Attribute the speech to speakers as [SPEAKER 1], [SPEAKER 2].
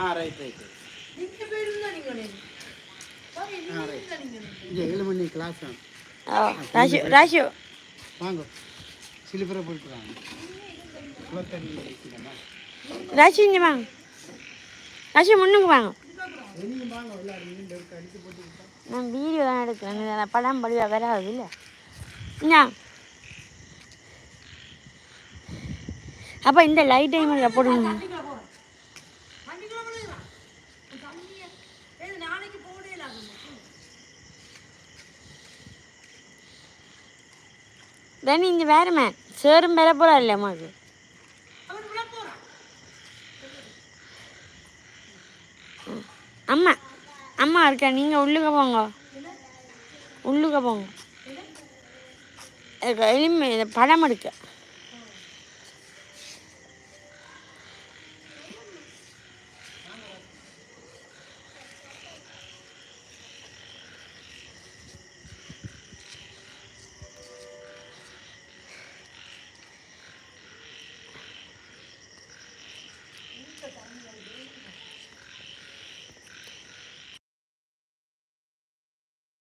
[SPEAKER 1] ஆ right right இங்கே ஏழு மணி class
[SPEAKER 2] ராஷு ராஷு
[SPEAKER 1] வாங்க. குளத்தண்ணி வைக்கணுமா
[SPEAKER 2] ராஷு இங்கே வாங்க. ராஷு முன்னுக்கு வாங்க. நான் வீடியோ தான் எடுக்கிறேன். படம் படிவா வராது இல்லை. என்ன அப்போ இந்த லைட் டைம் போடுங்க.
[SPEAKER 3] நாளைக்கு
[SPEAKER 2] தனி இங்கே வேறுமே சேரும் பெற போகிறா இல்லை அம்மாவுக்கு அம்மா அம்மா இருக்கா நீங்கள் உள்ளுக்க போங்க. உள்ளுக்க போங்க. எனக்கு இந்த படம் எடுக்க